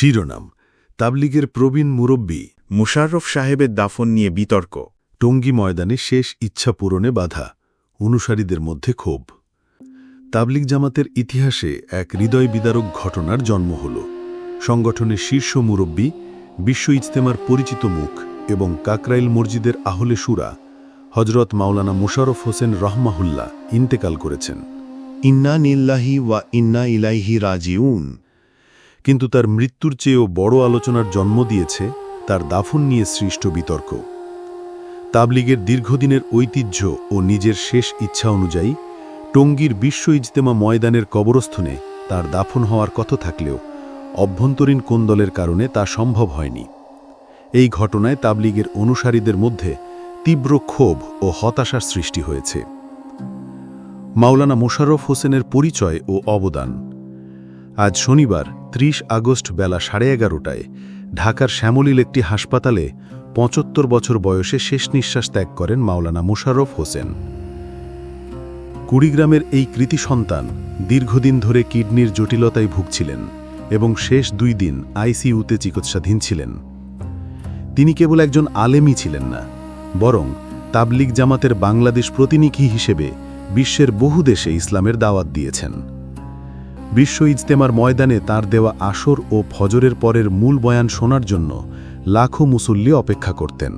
শিরোনাম, তাবলিগের প্রবীণ মুরব্বী মুশাররফ সাহেবের দাফন নিয়ে বিতর্ক, টঙ্গী ময়দানে শেষ ইচ্ছা পূরণে বাধা, অনুসারীদের মধ্যে ক্ষোভ। তাবলিগ জামাতের ইতিহাসে এক হৃদয় বিদারক ঘটনার জন্ম হল। সংগঠনের শীর্ষ মুরব্বী, বিশ্ব ইজতেমার পরিচিত মুখ এবং কাকরাইল মসজিদের আহলে সুরা হজরত মাওলানা মুশারফ হোসেন রহমাহুল্লাহ ইন্তেকাল করেছেন। ইন্না নিল্লাহি ওয়া ইন্না ইলাইহি রাজিউন। কিন্তু তার মৃত্যুর চেয়েও বড় আলোচনার জন্ম দিয়েছে তার দাফন নিয়ে সৃষ্ট বিতর্ক। তাবলিগের দীর্ঘদিনের ঐতিহ্য ও নিজের শেষ ইচ্ছা অনুযায়ী, টঙ্গীর বিশ্ব ইজতেমা ময়দানের কবরস্থনে তার দাফন হওয়ার কথা থাকলেও অভ্যন্তরীণ কোন্দলের কারণে তা সম্ভব হয়নি। এই ঘটনায় তাবলিগের অনুসারীদের মধ্যে তীব্র ক্ষোভ ও হতাশার সৃষ্টি হয়েছে। মাওলানা মোশাররফ হোসেনের পরিচয় ও অবদান। আজ শনিবার ৩০ আগস্ট বেলা সাড়ে এগারোটায় ঢাকার শ্যামলীল একটি হাসপাতালে পঁচাত্তর বছর বয়সে শেষ নিঃশ্বাস ত্যাগ করেন মাওলানা মোশাররফ হোসেন। কুড়িগ্রামের এই কৃতি সন্তান দীর্ঘদিন ধরে কিডনির জটিলতায় ভুগছিলেন এবং শেষ দুই দিন আইসিইউতে চিকিৎসাধীন ছিলেন। তিনি কেবল একজন আলেমই ছিলেন না, বরং তাবলিগ জামাতের বাংলাদেশ প্রতিনিধি হিসেবে বিশ্বের বহু দেশে ইসলামের দাওয়াত দিয়েছেন। বিশ্ব ইজতেমার ময়দানে তার দেওয়া আসর ও ফজরের পরের মূল বয়ান শোনার জন্য লাখো মুসল্লি অপেক্ষা করতেন।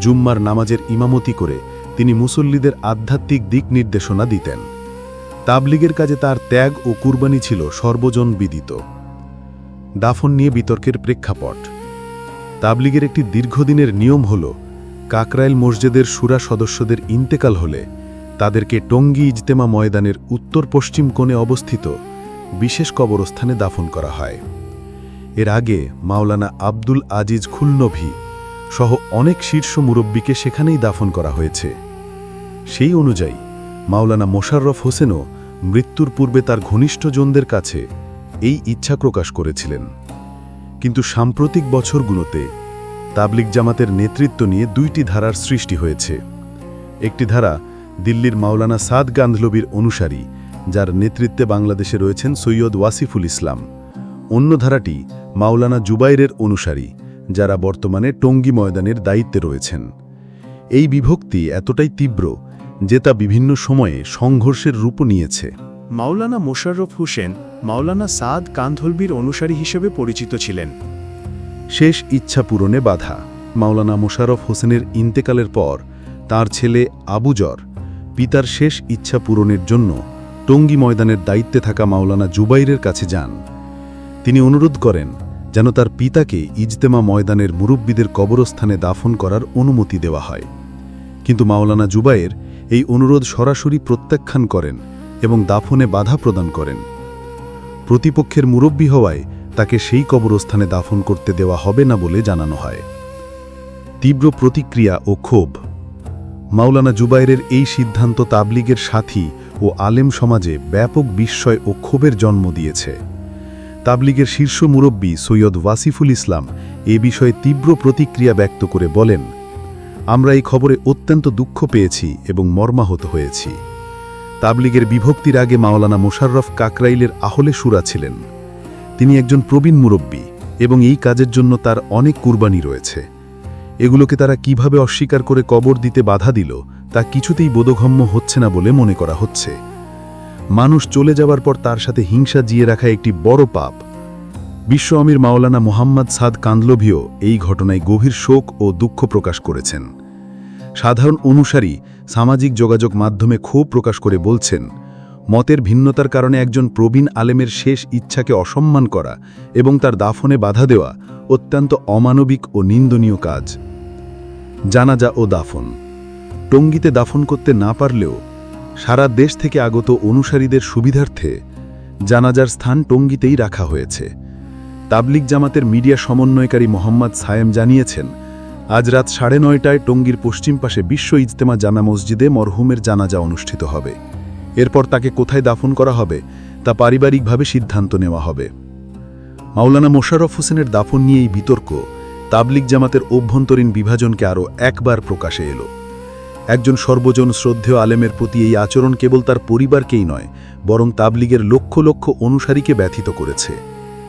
জুম্মার নামাজের ইমামতি করে তিনি মুসল্লিদের আধ্যাত্মিক দিক নির্দেশনা দিতেন। তাবলিগের কাজে তার ত্যাগ ও কুরবানি ছিল সর্বজন বিদিত। দাফন নিয়ে বিতর্কের প্রেক্ষাপট। তাবলিগের একটি দীর্ঘদিনের নিয়ম হল, কাকরাইল মসজিদের সুরা সদস্যদের ইন্তেকাল হলে তাদেরকে টঙ্গী ইজতেমা ময়দানের উত্তর পশ্চিম কোণে অবস্থিত বিশেষ কবরস্থানে দাফন করা হয়। এর আগে মাওলানা আব্দুল আজিজ খুলনভি সহ অনেক শীর্ষ মুরব্বীকে সেখানেই দাফন করা হয়েছে। সেই অনুযায়ী মাওলানা মোশাররফ হোসেনও মৃত্যুর পূর্বে তার ঘনিষ্ঠজনদের কাছে এই ইচ্ছা প্রকাশ করেছিলেন। কিন্তু সাম্প্রতিক বছরগুলোতে তাবলিক জামাতের নেতৃত্ব নিয়ে দুইটি ধারার সৃষ্টি হয়েছে। একটি ধারা দিল্লির মাওলানা সাদ গান্ধলবির অনুসারী যার নেতৃত্বে বাংলাদেশে রয়েছেন সৈয়দ ওয়াসিফুল ইসলাম। অন্য ধারাটি মাওলানা জুবাইরের অনুসারী যারা বর্তমানে টঙ্গী ময়দানের দায়িত্বে রয়েছেন। এই বিভক্তি এতটাই তীব্র যে তা বিভিন্ন সময়ে সংঘর্ষের রূপ নিয়েছে। মাওলানা মোশাররফ হোসেন মাওলানা সাদ কান্ধলবির অনুসারী হিসেবে পরিচিত ছিলেন। শেষ ইচ্ছা পূরণে বাধা। মাওলানা মোশাররফ হোসেনের ইন্তেকালের পর তার ছেলে আবুজর পিতার শেষ ইচ্ছা পূরণের জন্য টঙ্গী ময়দানের দায়িত্বে থাকা মাওলানা জুবাইরের কাছে যান। তিনি অনুরোধ করেন যেন তার পিতাকে ইজতেমা ময়দানের মুরব্বীদের কবরস্থানে দাফন করার অনুমতি দেওয়া হয়। কিন্তু মাওলানা জুবাইর এই অনুরোধ সরাসরি প্রত্যাখ্যান করেন এবং দাফনে বাধা প্রদান করেন। প্রতিপক্ষের মুরব্বী হওয়ায় তাকে সেই কবরস্থানে দাফন করতে দেওয়া হবে না বলে জানানো হয়। তীব্র প্রতিক্রিয়া ও ক্ষোভ মাওলানা জুবাইরের এই সিদ্ধান্ত তাবলিগের সাথী ও আলেম সমাজে ব্যাপক বিস্ময় ও ক্ষোভের জন্ম দিয়েছে। তাবলিগের শীর্ষ মুরব্বী সৈয়দ ওয়াসিফুল ইসলাম এ বিষয়ে তীব্র প্রতিক্রিয়া ব্যক্ত করে বলেন, আমরা এই খবরে অত্যন্ত দুঃখ পেয়েছি এবং মর্মাহত হয়েছি। তাবলিগের বিভক্তির আগে মাওলানা মোশাররফ কাকরাইলের আহলে সুরা ছিলেন। তিনি একজন প্রবীণ মুরব্বী এবং এই কাজের জন্য তার অনেক কুরবানি রয়েছে। এগুলোকে তারা কীভাবে অস্বীকার করে কবর দিতে বাধা দিল, তা কিছুতেই বোধগম্য হচ্ছে না বলে মনে করা হচ্ছে। মানুষ চলে যাওয়ার পর তার সাথে হিংসা জিয়ে রাখা একটি বড় পাপ। বিশ্ব আমির মাওলানা মোহাম্মদ সাদ কান্দলভিও এই ঘটনায় গভীর শোক ও দুঃখ প্রকাশ করেছেন। সাধারণ অনুসারী সামাজিক যোগাযোগ মাধ্যমে ক্ষোভ প্রকাশ করে বলছেন, মতের ভিন্নতার কারণে একজন প্রবীণ আলেমের শেষ ইচ্ছাকে অসম্মান করা এবং তার দাফনে বাধা দেওয়া অত্যন্ত অমানবিক ও নিন্দনীয় কাজ। জানাজা ও দাফন। টঙ্গিতে দাফন করতে না পারলেও সারা দেশ থেকে আগত অনুসারীদের সুবিধার্থে জানাজার স্থান টঙ্গিতেই রাখা হয়েছে। তাবলিক জামাতের মিডিয়া সমন্বয়কারী মোহাম্মদ সায়েম জানিয়েছেন, আজ রাত সাড়ে নয়টায় টঙ্গীর পশ্চিম পাশে বিশ্ব ইজতেমা জামা মসজিদে মরহুমের জানাজা অনুষ্ঠিত হবে। এরপর তাকে কোথায় দাফন করা হবে তা পারিবারিকভাবে সিদ্ধান্ত নেওয়া হবে। মাওলানা মোশাররফ হোসেনের দাফন নিয়ে এই বিতর্ক তাবলিক জামাতের অভ্যন্তরীণ বিভাজনকে আরও একবার প্রকাশে এলো। একজন সর্বজন শ্রদ্ধেয় আলেমের প্রতি এই আচরণ কেবল তার পরিবারকেই নয়, বরং তাবলিগের লক্ষ লক্ষ অনুসারীকে ব্যথিত করেছে।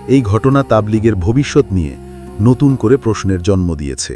এই ঘটনা তাবলিগের ভবিষ্যৎ নিয়ে নতুন করে প্রশ্নের জন্ম দিয়েছে।